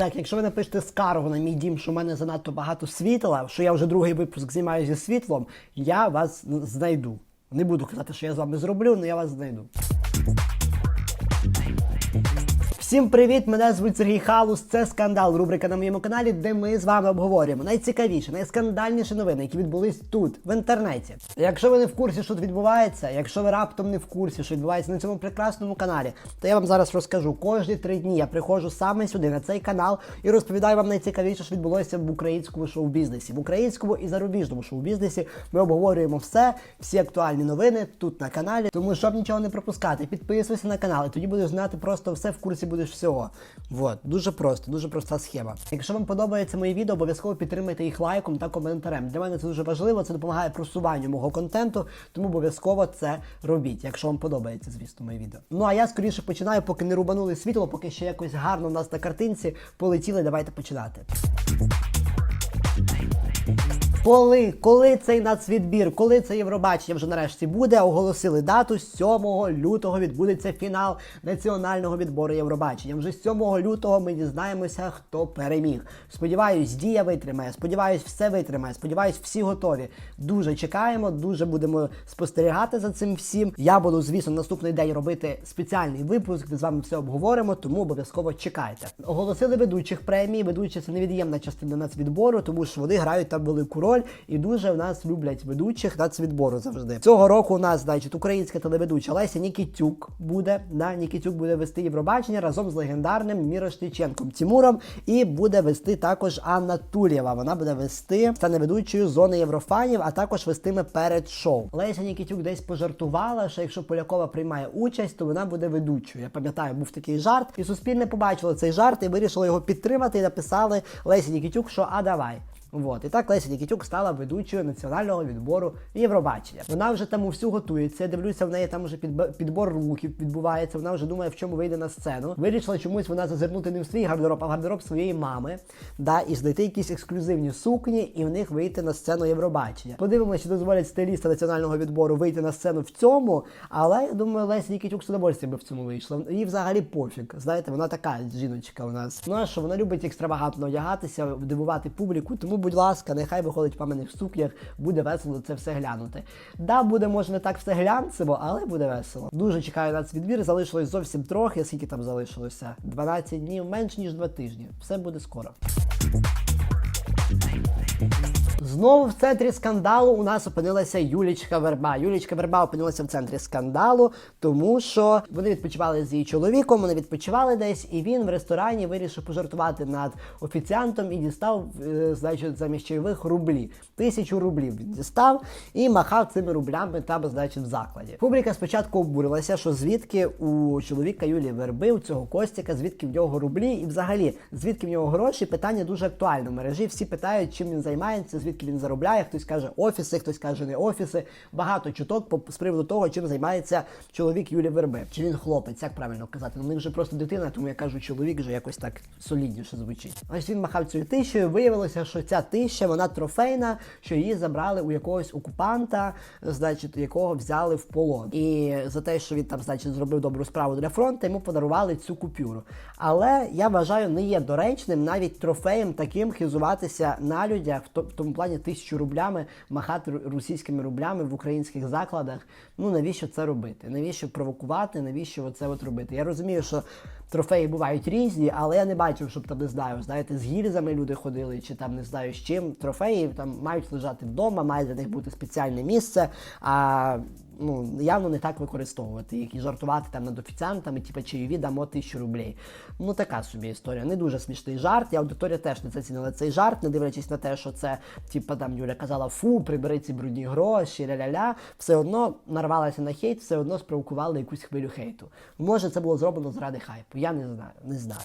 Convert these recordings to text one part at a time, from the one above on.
Так, якщо ви напишете скаргу на мій дім, що в мене занадто багато світла, що я вже другий випуск знімаю зі світлом, я вас знайду. Не буду казати, що я з вами зроблю, але я вас знайду. Всім привіт! Мене звуть Сергій Халус. Це скандал. Рубрика на моєму каналі, де ми з вами обговорюємо найцікавіші, найскандальніші новини, які відбулись тут, в інтернеті. Якщо ви не в курсі, що тут відбувається, якщо ви раптом не в курсі, що відбувається на цьому прекрасному каналі, то я вам зараз розкажу. Кожні три дні я приходжу саме сюди, на цей канал, і розповідаю вам найцікавіше, що відбулося в українському шоу-бізнесі. В українському і зарубіжному шоу-бізнесі ми обговорюємо все, всі актуальні новини тут на каналі. Тому щоб нічого не пропускати, підписуйся на канал, і тоді будеш знати просто все в курсі будеш всього. Вот, дуже просто, дуже проста схема. Якщо вам подобається мої відео, обов'язково підтримайте їх лайком та коментарем. Для мене це дуже важливо, це допомагає просуванню мого контенту, тому обов'язково це робіть, якщо вам подобається, звісно, моє відео. Ну а я скоріше починаю, поки не рубанули світло, поки ще якось гарно в нас на картинці полетіли. Давайте починати. Коли, коли цей нацвідбір, коли це Євробачення вже нарешті буде, оголосили дату 7 лютого відбудеться фінал національного відбору Євробачення. Вже 7 лютого ми дізнаємося, хто переміг. Сподіваюсь, дія витримає. Сподіваюсь, все витримає. Сподіваюсь, всі готові. Дуже чекаємо, дуже будемо спостерігати за цим всім. Я буду, звісно, наступний день робити спеціальний випуск, де з вами все обговоримо, тому обов'язково чекайте. Оголосили ведучих премій. Ведучі це невід'ємна частина нацвідбору, тому що вони грають там велику роль і дуже в нас люблять ведучих нацвідбору завжди. Цього року у нас, значить, українська телеведуча Леся Нікітюк буде. Да, Нікітюк буде вести Євробачення разом з легендарним Мірошниченком Тімуром. І буде вести також Анна Тулєва. Вона буде вести стане ведучою зони єврофанів, а також вестиме перед шоу. Леся Нікітюк десь пожартувала, що якщо Полякова приймає участь, то вона буде ведучою. Я пам'ятаю, був такий жарт, і суспільне побачило цей жарт і вирішило його підтримати. І написали Лесі Нікітюк, що а давай. Вот. І так Леся Нікітюк стала ведучою національного відбору Євробачення. Вона вже там всю готується. Я дивлюся, в неї там вже підбор луків відбувається. Вона вже думає, в чому вийде на сцену. Вирішила чомусь вона зазирнути не в свій гардероб, а в гардероб своєї мами, да, і знайти якісь ексклюзивні сукні і в них вийти на сцену Євробачення. Подивимося, чи дозволять стиліста національного відбору вийти на сцену в цьому. Але я думаю, Леся Нікітюк з удовольствием би в цьому вийшла. Їй взагалі пофіг. Знаєте, вона така жіночка у нас. Ну а що вона любить екстравагантно одягатися, дивувати публіку. Тому, будь ласка, нехай виходить в сукнях, буде весело це все глянути. Да, буде може не так все глянцево, але буде весело. Дуже чекаю на цей відбір. Залишилось зовсім трохи. Скільки там залишилося? 12 днів, менш ніж 2 тижні. Все буде скоро. Знову в центрі скандалу у нас опинилася Юлічка Верба. Юлічка Верба опинилася в центрі скандалу, тому що вони відпочивали з її чоловіком, вони відпочивали десь, і він в ресторані вирішив пожартувати над офіціантом і дістав, е, значить, замість чайових рублі. Тисячу рублів він дістав і махав цими рублями там, значить, в закладі. Публіка спочатку обурилася, що звідки у чоловіка Юлії Верби, у цього Костіка, звідки в нього рублі, і взагалі звідки в нього гроші. Питання дуже актуальне. В мережі всі питають, чим він займається, звідки він заробляє. Хтось каже офіси, хтось каже не офіси. Багато чуток з приводу того, чим займається чоловік Юлії Верби. Чи він хлопець, як правильно казати? Ну, них вже просто дитина, тому я кажу, чоловік вже якось так солідніше звучить. Ось він махав цією тисячою. Виявилося, що ця тисяча вона трофейна, що її забрали у якогось окупанта, значить, якого взяли в полон. І за те, що він там, значить, зробив добру справу для фронту, йому подарували цю купюру. Але я вважаю, не є доречним навіть трофеєм таким хизуватися на людях, в тому плані тисячу рублями, махати російськими рублями в українських закладах. Ну навіщо це робити? Навіщо провокувати? Навіщо оце от робити? Я розумію, що трофеї бувають різні, але я не бачив, щоб там не знаю, знаєте, з гільзами люди ходили, чи там не знаю з чим. Трофеї там мають лежати вдома, має для них бути спеціальне місце. А ну явно не так використовувати їх і жартувати там над офіціантами, типу чайові дамо тисячу рублей. Ну така собі історія. Не дуже смішний жарт. І аудиторія теж не зацінила цей жарт, не дивлячись на те, що це, типу, там Юля казала, фу, прибери ці брудні гроші, ля-ля-ля. Все одно нарвалася на хейт, все одно спровокували якусь хвилю хейту. Може, це було зроблено заради хайпу. Я не знаю, не знаю.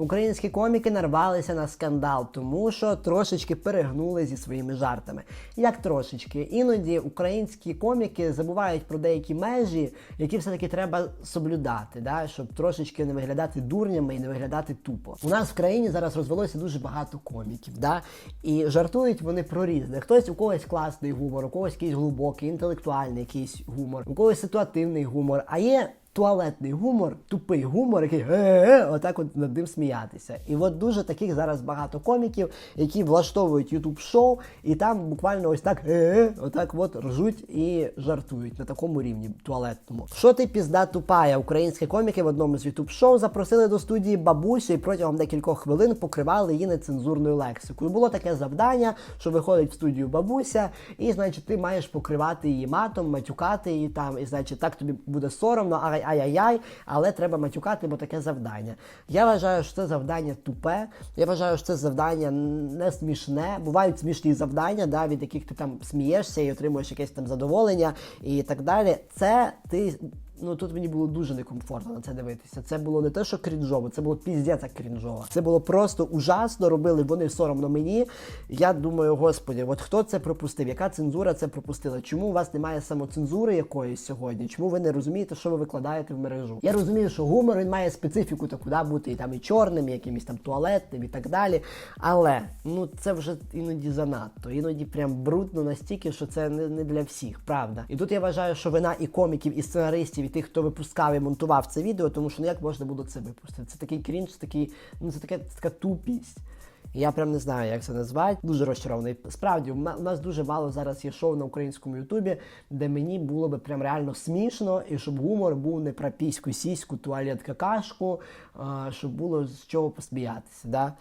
Українські коміки нарвалися на скандал, тому що трошечки перегнули зі своїми жартами. Як трошечки, іноді українські коміки забувають про деякі межі, які все-таки треба соблюдати, да? щоб трошечки не виглядати дурнями і не виглядати тупо. У нас в країні зараз розвелося дуже багато коміків, да? і жартують вони про різне. Хтось у когось класний гумор, у когось якийсь глибокий, інтелектуальний якийсь гумор, у когось ситуативний гумор, а є туалетний гумор, тупий гумор, який е-е, отак от над ним сміятися. І от дуже таких зараз багато коміків, які влаштовують ютуб шоу, і там буквально ось так е-е, отак от ржуть і жартують на такому рівні туалетному. Що ти пізда тупая? Українські коміки в одному з ютуб шоу запросили до студії бабусю і протягом декількох хвилин покривали її нецензурною лексикою. Було таке завдання, що виходить в студію бабуся, і значить ти маєш покривати її матом, матюкати її там, і значить так тобі буде соромно, ай- ай-яй-яй, але треба матюкати, бо таке завдання. Я вважаю, що це завдання тупе. Я вважаю, що це завдання не смішне. Бувають смішні завдання, да, від яких ти там смієшся і отримуєш якесь там задоволення і так далі. Це ти. Ну тут мені було дуже некомфортно на це дивитися. Це було не те, що крінжово, це було піздець як крінжово. Це було просто ужасно. Робили вони соромно мені. Я думаю, господі, от хто це пропустив? Яка цензура це пропустила? Чому у вас немає самоцензури якоїсь сьогодні? Чому ви не розумієте, що ви викладаєте в мережу? Я розумію, що гумор він має специфіку таку, да, бути і там і чорним, і якимось там туалетним і так далі. Але ну це вже іноді занадто. Іноді прям брудно настільки, що це не, не для всіх, правда. І тут я вважаю, що вина і коміків, і сценаристів, і тих, хто випускав і монтував це відео, тому що ну як можна було це випустити? Це такий крінж, такий, ну це таке, така тупість. Я прям не знаю, як це назвати. Дуже розчарований. Справді, у нас дуже мало зараз є шоу на українському Ютубі, де мені було би прям реально смішно, і щоб гумор був не про піську, сіську, туалет, какашку, щоб було з чого посміятися. Да?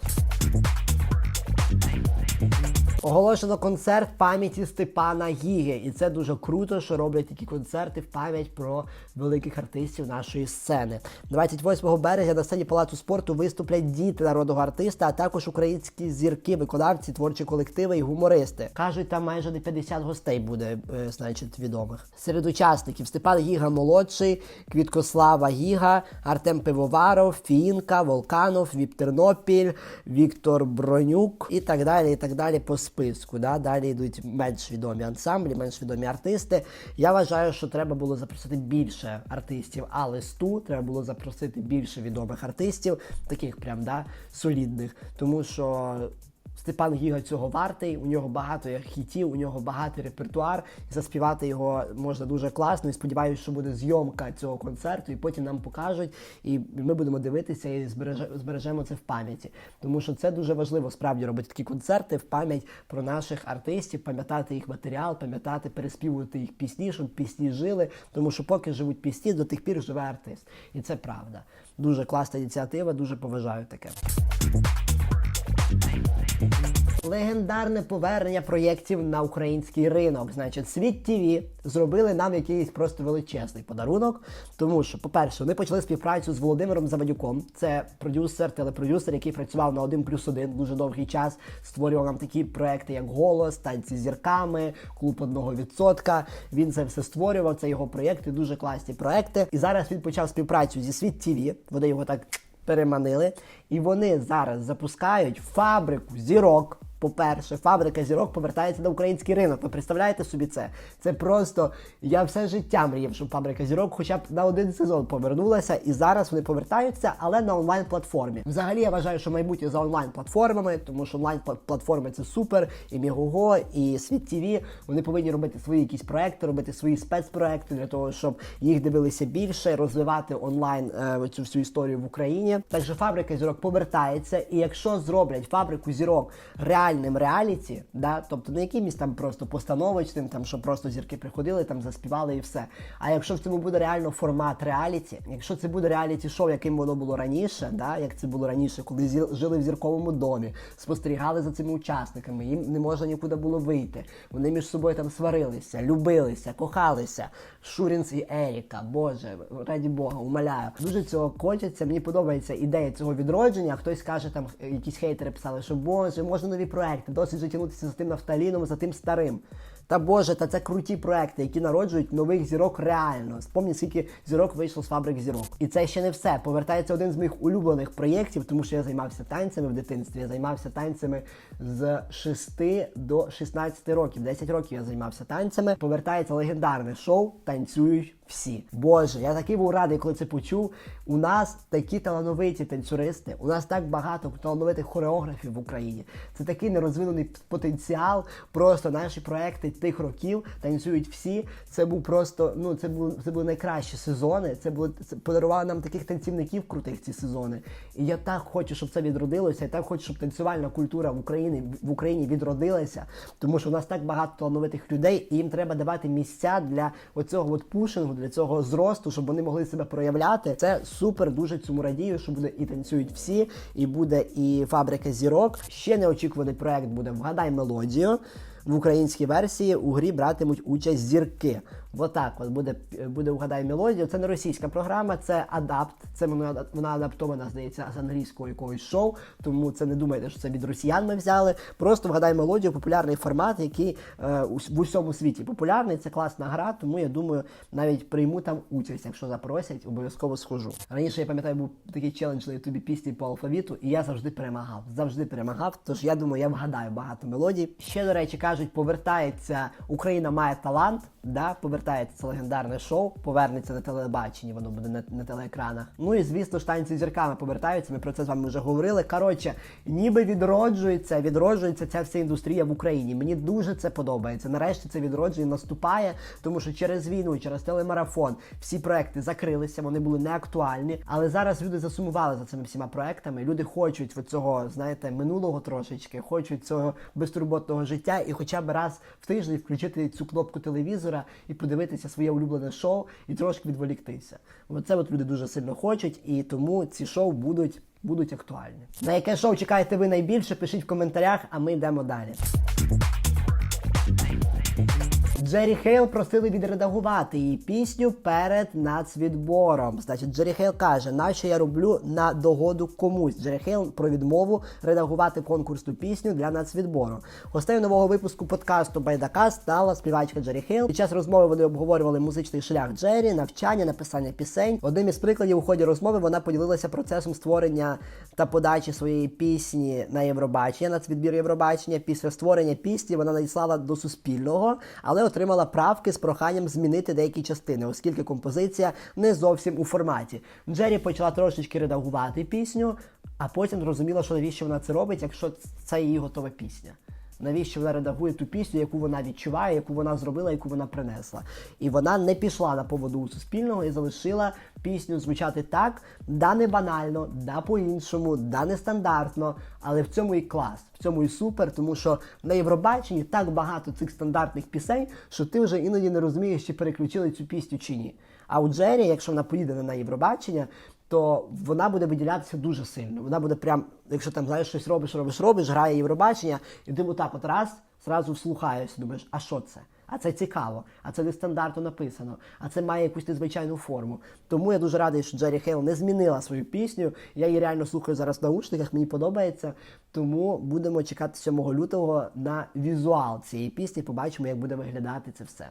Оголошено концерт пам'яті Степана Гіги, і це дуже круто, що роблять такі концерти в пам'ять про великих артистів нашої сцени. 28 березня на сцені палацу спорту виступлять діти народного артиста, а також українські зірки, виконавці, творчі колективи і гумористи. кажуть, там майже не 50 гостей буде, е, значить, відомих. Серед учасників Степан Гіга молодший, Квіткослава Гіга, Артем Пивоваров, Фінка, Волканов, Віп Тернопіль, Віктор Бронюк і так далі. І так далі по списку. Да? Далі йдуть менш відомі ансамблі, менш відомі артисти. Я вважаю, що треба було запросити більше артистів, а листу треба було запросити більше відомих артистів, таких прям да, солідних, тому що. Степан Гіга цього вартий, у нього багато хітів, у нього багатий репертуар. І заспівати його можна дуже класно. І сподіваюся, що буде зйомка цього концерту, і потім нам покажуть, і ми будемо дивитися і збереже- збережемо це в пам'яті. Тому що це дуже важливо справді робити такі концерти в пам'ять про наших артистів, пам'ятати їх матеріал, пам'ятати, переспівувати їх пісні, щоб пісні жили. Тому що поки живуть пісні, до тих пір живе артист. І це правда. Дуже класна ініціатива, дуже поважаю таке. Легендарне повернення проєктів на український ринок. Значить, світ ТВ зробили нам якийсь просто величезний подарунок. Тому що, по-перше, вони почали співпрацю з Володимиром Завадюком. Це продюсер, телепродюсер, який працював на 1 плюс 1 дуже довгий час. Створював нам такі проекти, як Голос, танці зірками, клуб одного відсотка. Він це все створював. Це його проєкти, дуже класні проекти. І зараз він почав співпрацю зі світ ТВ. Вони його так переманили. І вони зараз запускають фабрику зірок. По-перше, фабрика зірок повертається на український ринок. Ви представляєте собі це? Це просто я все життя мріяв, щоб фабрика зірок хоча б на один сезон повернулася, і зараз вони повертаються, але на онлайн-платформі. Взагалі я вважаю, що майбутнє за онлайн-платформами, тому що онлайн-платформи це супер, і Мігого, і Світ ТВ. Вони повинні робити свої якісь проекти, робити свої спецпроекти для того, щоб їх дивилися більше, розвивати онлайн е, цю всю історію в Україні. Так що фабрика зірок повертається, і якщо зроблять фабрику зірок реальним реаліті, да, тобто не якимось там просто постановочним, там що просто зірки приходили, там заспівали і все. А якщо в цьому буде реально формат реаліті, якщо це буде реаліті шоу, яким воно було раніше, да, як це було раніше, коли жили в зірковому домі, спостерігали за цими учасниками, їм не можна нікуди було вийти. Вони між собою там сварилися, любилися, кохалися. Шурінс і Еріка, Боже, раді Бога, умоляю. Дуже цього хочеться. Мені подобається ідея цього відродження. Хтось каже, там якісь хейтери писали, що Боже, можна нові проекти, досить вже тягнутися за тим нафталіном, за тим старим. Та Боже, та це круті проекти, які народжують нових зірок реально. Спомні, скільки зірок вийшло з фабрик зірок. І це ще не все. Повертається один з моїх улюблених проєктів, тому що я займався танцями в дитинстві. Я займався танцями з 6 до 16 років. 10 років я займався танцями. Повертається легендарне шоу Танцюють всі. Боже, я такий був радий, коли це почув. У нас такі талановиті танцюристи, у нас так багато талановитих хореографів в Україні. Це такий нерозвинений потенціал. Просто наші проекти тих років танцюють всі. Це був просто, ну це були це були найкращі сезони. Це було це подарувало нам таких танцівників крутих ці сезони. І я так хочу, щоб це відродилося. Я так хочу, щоб танцювальна культура в Україні в Україні відродилася, тому що у нас так багато талановитих людей, і їм треба давати місця для оцього от пушингу, для цього зросту, щоб вони могли себе проявляти. Це супер, дуже цьому радію, що буде і танцюють всі, і буде і фабрика зірок. Ще неочікуваний проект буде Вгадай мелодію. В українській версії у грі братимуть участь зірки. Отак от буде буде угадай мелодію. Це не російська програма, це адапт. Це вона, вона адаптована, здається, з англійського якогось шоу. Тому це не думайте, що це від росіян ми взяли. Просто вгадай мелодію, популярний формат, який е, в усьому світі популярний. Це класна гра, тому я думаю, навіть прийму там участь, якщо запросять, обов'язково схожу. Раніше я пам'ятаю, був такий челендж на ютубі пісні по алфавіту, і я завжди перемагав. Завжди перемагав. Тож я думаю, я вгадаю багато мелодій. Ще до речі, кажуть, повертається Україна має талант. Да, повертається це легендарне шоу, повернеться на телебаченні, воно буде на, на телеекранах. Ну і звісно ж танці з зірками повертаються. Ми про це з вами вже говорили. Коротше, ніби відроджується, відроджується ця вся індустрія в Україні. Мені дуже це подобається. Нарешті це відродження наступає, тому що через війну, через телемарафон всі проекти закрилися, вони були неактуальні. Але зараз люди засумували за цими всіма проектами. Люди хочуть цього, знаєте, минулого трошечки, хочуть цього безтурботного життя, і хоча б раз в тиждень включити цю кнопку телевізора і подивитися своє улюблене шоу і трошки відволіктися. Оце от люди дуже сильно хочуть, і тому ці шоу будуть. Будуть актуальні. На яке шоу чекаєте ви найбільше? Пишіть в коментарях, а ми йдемо далі. Джері Хейл просили відредагувати її пісню перед нацвідбором. Значить, Джері Хейл каже, нащо я роблю на догоду комусь. Джері Хейл про відмову редагувати конкурсну пісню для нацвідбору. Гостею нового випуску подкасту Байдака стала співачка Джері Хейл. Під час розмови вони обговорювали музичний шлях Джері, навчання, написання пісень. Одним із прикладів у ході розмови вона поділилася процесом створення та подачі своєї пісні на Євробачення, нацвідбір Євробачення. Після створення пісні вона надіслала до Суспільного, але отримала правки з проханням змінити деякі частини, оскільки композиція не зовсім у форматі. Джері почала трошечки редагувати пісню, а потім зрозуміла, що навіщо вона це робить, якщо це її готова пісня. Навіщо вона редагує ту пісню, яку вона відчуває, яку вона зробила, яку вона принесла. І вона не пішла на поводу у суспільного і залишила пісню звучати так, да не банально, да по-іншому, да не стандартно, але в цьому і клас, в цьому і супер, тому що на Євробаченні так багато цих стандартних пісень, що ти вже іноді не розумієш, чи переключили цю пісню чи ні. А у Джері, якщо вона поїде на Євробачення, то вона буде виділятися дуже сильно. Вона буде прям, якщо там знаєш, щось робиш, робиш, робиш, грає Євробачення, і ти отак от раз, зразу вслухаєшся, думаєш, а що це? А це цікаво, а це нестандартно написано, а це має якусь незвичайну форму. Тому я дуже радий, що Джері Хейл не змінила свою пісню. Я її реально слухаю зараз в наушниках, мені подобається. Тому будемо чекати 7 лютого на візуал цієї пісні. Побачимо, як буде виглядати це все.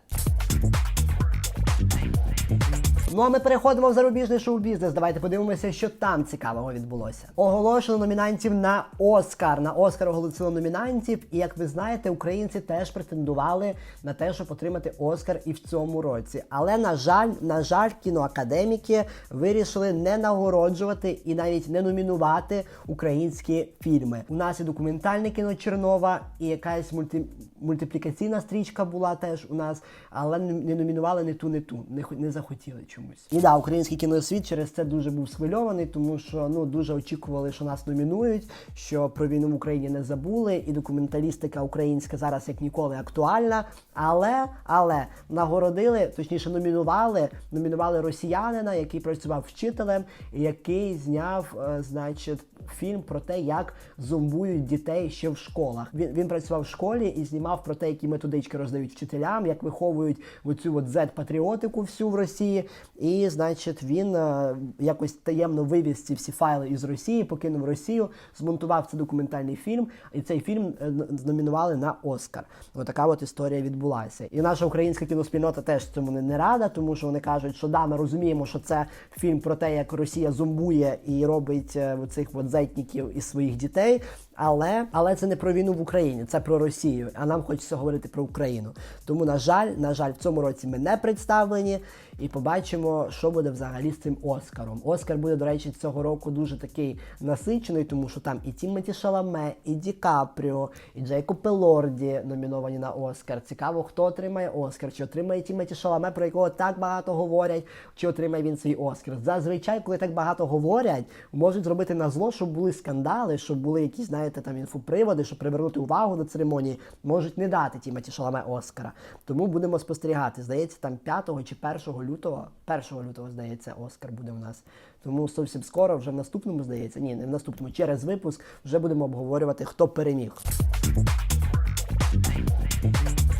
Ну а ми переходимо в зарубіжний шоу-бізнес. Давайте подивимося, що там цікавого відбулося. Оголошено номінантів на Оскар. На Оскар оголосили номінантів, і як ви знаєте, українці теж претендували на те, щоб отримати Оскар і в цьому році. Але на жаль, на жаль, кіноакадеміки вирішили не нагороджувати і навіть не номінувати українські фільми. У нас і документальне кіно Чернова, і якась мульти... мультиплікаційна стрічка була теж у нас, але не номінували не ту, не ту, не, не захотіли чомусь. І да, український кіносвіт через це дуже був схвильований, тому що ну дуже очікували, що нас номінують, що про війну в Україні не забули, і документалістика українська зараз як ніколи актуальна. Але але нагородили, точніше, номінували, номінували росіянина, який працював вчителем, який зняв, е, значить, фільм про те, як зомбують дітей ще в школах. Він він працював в школі і знімав про те, які методички роздають вчителям, як виховують оцю от Z-патріотику всю в Росії. І, значить, він е, якось таємно вивіз ці всі файли із Росії, покинув Росію, змонтував цей документальний фільм, і цей фільм е, номінували на Оскар. Отака от історія відбулася. І наша українська кіноспільнота теж цьому не, рада, тому що вони кажуть, що да, ми розуміємо, що це фільм про те, як Росія зомбує і робить е, оцих от зетників із своїх дітей. Але але це не про війну в Україні, це про Росію. А нам хочеться говорити про Україну. Тому, на жаль, на жаль, в цьому році ми не представлені і побачимо, що буде взагалі з цим Оскаром. Оскар буде, до речі, цього року дуже такий насичений, тому що там і Тімоті Шаламе, і Ді Капріо, і Джейкоб Пелорді номіновані на Оскар. Цікаво, хто отримає Оскар, чи отримає Тімоті Шаламе, про якого так багато говорять, чи отримає він свій Оскар. Зазвичай, коли так багато говорять, можуть зробити на зло, щоб були скандали, щоб були якісь, знаєте, там інфоприводи, щоб привернути увагу до церемонії, можуть не дати Тімоті Шаламе Оскара. Тому будемо спостерігати. Здається, там 5 чи 1 лютого, 1 лютого, здається, Оскар буде у нас. Тому зовсім скоро, вже в наступному, здається, ні, не в наступному, через випуск вже будемо обговорювати, хто переміг.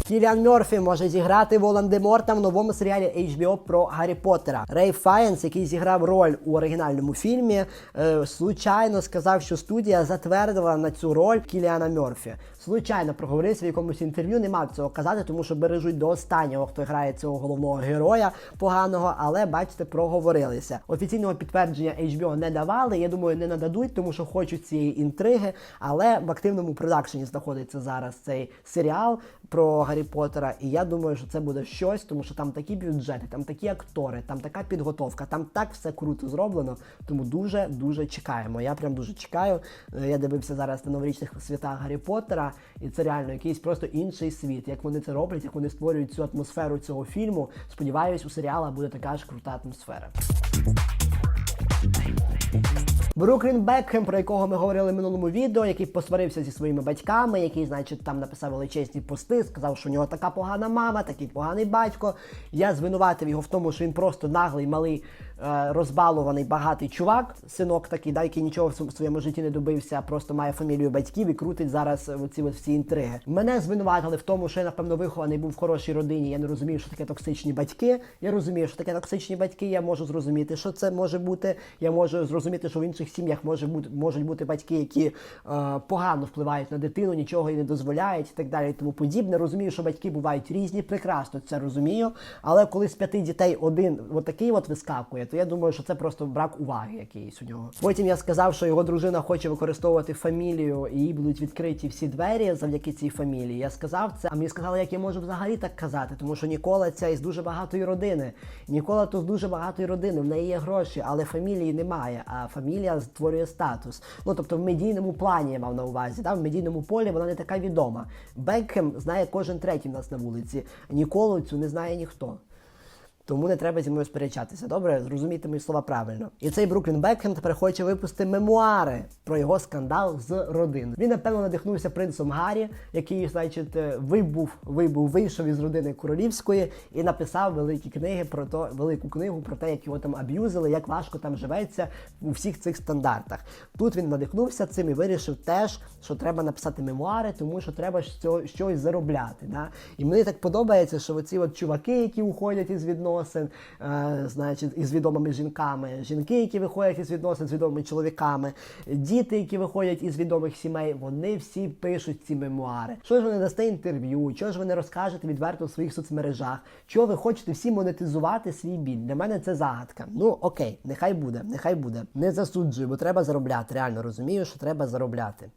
Кіліан Мерфі може зіграти Волан-де-Морта в новому серіалі HBO про Гаррі Поттера. Рей Фаєнс, який зіграв роль у оригінальному фільмі, е, случайно сказав, що студія затвердила на цю роль Кіліана Мерфі. Случайно проговорився в якомусь інтерв'ю, не мав цього казати, тому що бережуть до останнього, хто грає цього головного героя поганого, але бачите, проговорилися. Офіційного підтвердження HBO не давали. Я думаю, не нададуть, тому що хочуть цієї інтриги. Але в активному продакшені знаходиться зараз цей серіал про Гаррі Поттера. І я думаю, що це буде щось, тому що там такі бюджети, там такі актори, там така підготовка, там так все круто зроблено. Тому дуже дуже чекаємо. Я прям дуже чекаю. Е, Я дивився зараз на новорічних святах Гаррі Поттера, і це реально якийсь просто інший світ. Як вони це роблять, як вони створюють цю атмосферу цього фільму. Сподіваюсь, у серіала буде така ж крута атмосфера. Бруклін Бекхем, про якого ми говорили в минулому відео, який посварився зі своїми батьками, який, значить, там написав величезні пости, сказав, що у нього така погана мама, такий поганий батько. Я звинуватив його в тому, що він просто наглий, малий, розбалований, багатий чувак, синок такий, да, який нічого в св- своєму житті не добився, просто має фамілію батьків і крутить зараз ці всі інтриги. Мене звинуватили в тому, що я, напевно, вихований був в хорошій родині. Я не розумію, що таке токсичні батьки. Я розумію, що таке токсичні батьки. Я можу зрозуміти, що це може бути. Я можу зрозуміти, що в інших сім'ях може бути можуть бути батьки, які е, погано впливають на дитину, нічого їй не дозволяють і так далі. І тому подібне. Розумію, що батьки бувають різні, прекрасно це розумію. Але коли з п'яти дітей один отакий от вискакує, то я думаю, що це просто брак уваги якийсь у нього. Потім я сказав, що його дружина хоче використовувати фамілію, і їй будуть відкриті всі двері завдяки цій фамілії. Я сказав це, а мені сказали, як я можу взагалі так казати, тому що Нікола ця із дуже багатої родини. Нікола то з дуже багатої родини, в неї є гроші, але фамілії немає. А фамілія створює статус. Ну тобто в медійному плані я мав на увазі. Да? В медійному полі вона не така відома. Бекхем знає кожен третій нас на вулиці. Ніколу цю не знає ніхто. Тому не треба зі мною сперечатися. Добре, зрозумійте мої слова правильно. І цей Бруклін Бекхем тепер хоче випустити мемуари про його скандал з родиною. Він напевно надихнувся принцем Гаррі, який, значить, вибув, вибув, вийшов із родини королівської і написав великі книги про то, велику книгу про те, як його там аб'юзили, як важко там живеться у всіх цих стандартах. Тут він надихнувся цим і вирішив теж, що треба написати мемуари, тому що треба щось заробляти. Да? І мені так подобається, що оці от чуваки, які уходять із відносин, е, значить, із відомими жінками, жінки, які виходять із відносин з відомими чоловіками, діти, які виходять із відомих сімей, вони всі пишуть ці мемуари. Що ж ви не дасте інтерв'ю, чого ж ви не розкажете відверто в своїх соцмережах? Чого ви хочете всі монетизувати свій біль? Для мене це загадка. Ну окей, нехай буде, нехай буде. Не засуджую, бо треба заробляти. Реально розумію, що треба заробляти.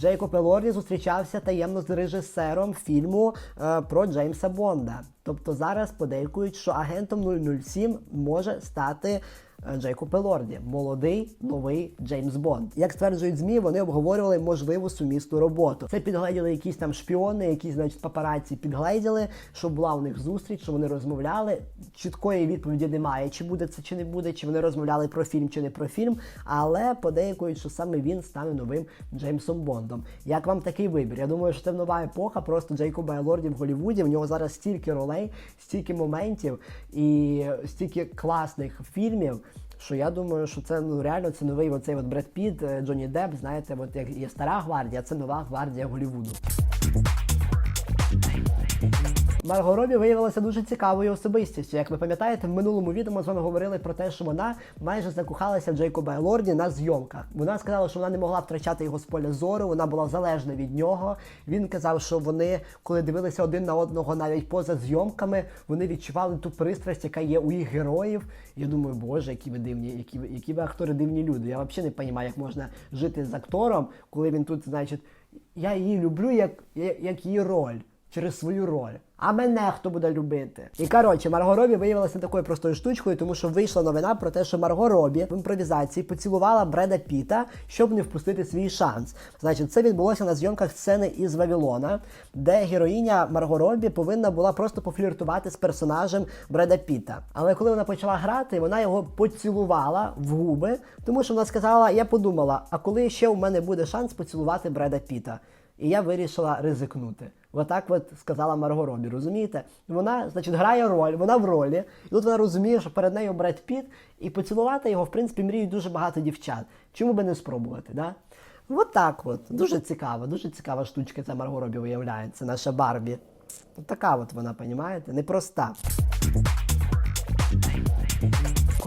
Джейкоб Елорді зустрічався таємно з режисером фільму е, про Джеймса Бонда. Тобто зараз подейкують, що агентом 007 може стати е, Джейкоб Елорді, молодий новий Джеймс Бонд. Як стверджують змі, вони обговорювали можливу сумісну роботу. Це підгледіли якісь там шпіони, якісь значить папараці підгледіли, що була у них зустріч, що вони розмовляли. Чіткої відповіді немає, чи буде це, чи не буде, чи вони розмовляли про фільм, чи не про фільм. Але подейкують, що саме він стане новим Джеймсом Бондом. Як вам такий вибір? Я думаю, що це нова епоха. Просто Джейкоба Елорді в Голлівуді. В нього зараз стільки ролей, стільки моментів і стільки класних фільмів. Що я думаю, що це ну реально це новий оцей от Бред Піт, е, Джонні Деп, знаєте, от як є стара гвардія, це нова гвардія Голлівуду. Марго Робі виявилася дуже цікавою особистістю. Як ви пам'ятаєте, в минулому відео з вами говорили про те, що вона майже закохалася в Джейкоба Елорді на зйомках. Вона сказала, що вона не могла втрачати його з поля зору, вона була залежна від нього. Він казав, що вони, коли дивилися один на одного, навіть поза зйомками, вони відчували ту пристрасть, яка є у їх героїв. Я думаю, боже, які ви дивні, які ви, які ви актори дивні люди. Я взагалі не розумію, як можна жити з актором, коли він тут, значить, я її люблю як, як її роль через свою роль. А мене хто буде любити? І коротше, Марго Робі виявилася такою простою штучкою, тому що вийшла новина про те, що Марго Робі в імпровізації поцілувала Бреда Піта, щоб не впустити свій шанс. Значить, це відбулося на зйомках сцени із Вавилона, де героїня Марго Робі повинна була просто пофліртувати з персонажем Бреда Піта. Але коли вона почала грати, вона його поцілувала в губи, тому що вона сказала: Я подумала, а коли ще у мене буде шанс поцілувати Бреда Піта? І я вирішила ризикнути. Отак от сказала Марго Робі, розумієте? Вона, значить, грає роль, вона в ролі, і тут вона розуміє, що перед нею Бред Піт, і поцілувати його, в принципі, мріють дуже багато дівчат. Чому би не спробувати, да? От так от. Дуже цікаво, дуже цікава штучка ця Марго Робі виявляється, наша Барбі. Така от вона, понімаєте, непроста.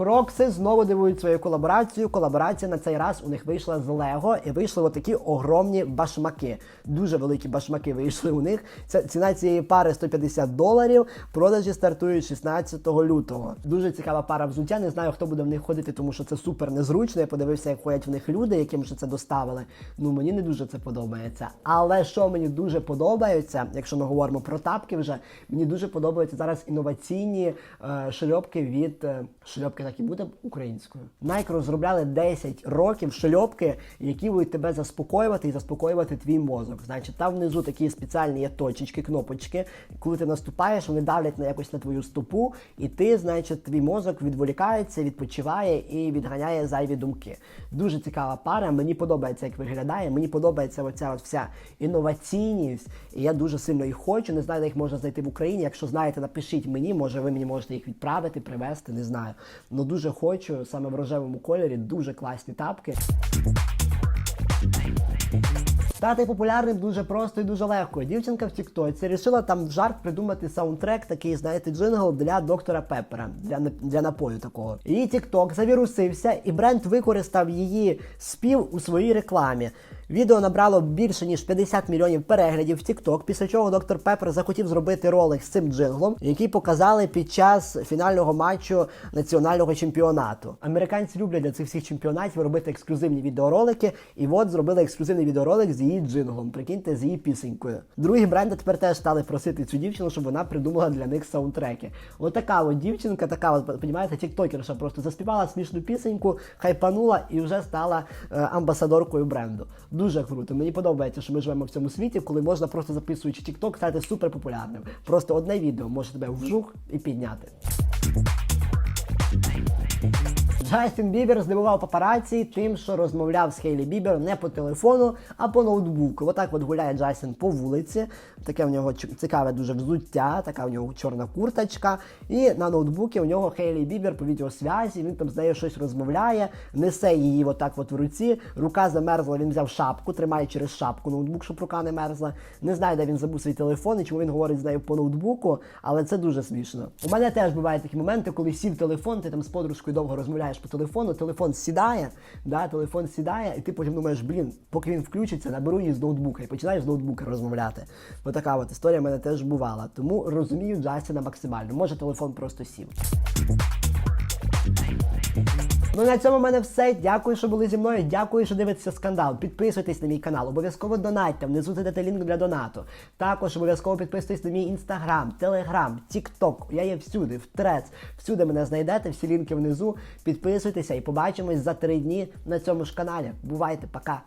Крокси знову дивують свою колаборацію. Колаборація на цей раз у них вийшла з Лего і вийшли отакі огромні башмаки. Дуже великі башмаки вийшли у них. Ця ціна цієї пари 150 доларів. Продажі стартують 16 лютого. Дуже цікава пара взуття. Не знаю, хто буде в них ходити, тому що це супер незручно. Я подивився, як ходять в них люди, яким же це доставили. Ну мені не дуже це подобається. Але що мені дуже подобається, якщо ми говоримо про тапки, вже мені дуже подобаються зараз інноваційні е, шльопки від е, шльопки, так і буде українською. Nike розробляли 10 років шльопки, які будуть тебе заспокоювати і заспокоювати твій мозок. Значить, там внизу такі спеціальні є точечки, кнопочки. Коли ти наступаєш, вони давлять на якось на твою стопу, і ти, значить, твій мозок відволікається, відпочиває і відганяє зайві думки. Дуже цікава пара. Мені подобається, як виглядає. Мені подобається оця от вся інноваційність. І я дуже сильно їх хочу. Не знаю, де їх можна знайти в Україні. Якщо знаєте, напишіть мені, може ви мені можете їх відправити, привезти, не знаю. Ну дуже хочу саме в рожевому кольорі, дуже класні тапки. Стати популярним дуже просто і дуже легко. Дівчинка в Тіктоці вирішила там в жарт придумати саундтрек, такий, знаєте, джингл для доктора Пеппера, для, для напою такого. Її Тікток завірусився, і бренд використав її спів у своїй рекламі. Відео набрало більше ніж 50 мільйонів переглядів в TikTok, після чого доктор Пеппер захотів зробити ролик з цим джинглом, який показали під час фінального матчу національного чемпіонату. Американці люблять для цих всіх чемпіонатів робити ексклюзивні відеоролики, і от зробили ексклюзивний відеоролик з її джинглом. Прикиньте, з її пісенькою. Другі бренди тепер теж стали просити цю дівчину, щоб вона придумала для них саундтреки. Отака от дівчинка, така от, понімаєте, тіктокерша просто заспівала смішну пісеньку, хайпанула і вже стала е, амбасадоркою бренду. Дуже круто. Мені подобається, що ми живемо в цьому світі, коли можна просто записуючи TikTok, стати супер популярним. Просто одне відео може тебе вжух і підняти. Джастін Бібер здивував папараці тим, що розмовляв з Хейлі Бібер не по телефону, а по ноутбуку. Отак от гуляє Джастін по вулиці. Таке в нього цікаве дуже взуття, така в нього чорна курточка. І на ноутбуці у нього Хейлі Бібер по відеосвязі. Він там з нею щось розмовляє, несе її отак от в руці. Рука замерзла, він взяв шапку, тримає через шапку ноутбук, щоб рука не мерзла. Не знаю, де він забув свій телефон і чому він говорить з нею по ноутбуку, але це дуже смішно. У мене теж бувають такі моменти, коли сів телефон, ти там з подружкою довго розмовляєш по телефону, телефон сідає, да, телефон сідає, і ти потім думаєш, блін, поки він включиться, наберу її з ноутбука і починаєш з ноутбука розмовляти. Бо така от історія в мене теж бувала. Тому розумію Джастіна максимально. Може телефон просто сів. Ну на цьому в мене все. Дякую, що були зі мною. Дякую, що дивитеся скандал. Підписуйтесь на мій канал, обов'язково донатьте. Внизу знайдете лінк для донату. Також обов'язково підписуйтесь на мій інстаграм, телеграм, тікток. Я є всюди, в трец. Всюди мене знайдете, всі лінки внизу. Підписуйтеся і побачимось за три дні на цьому ж каналі. Бувайте, пока!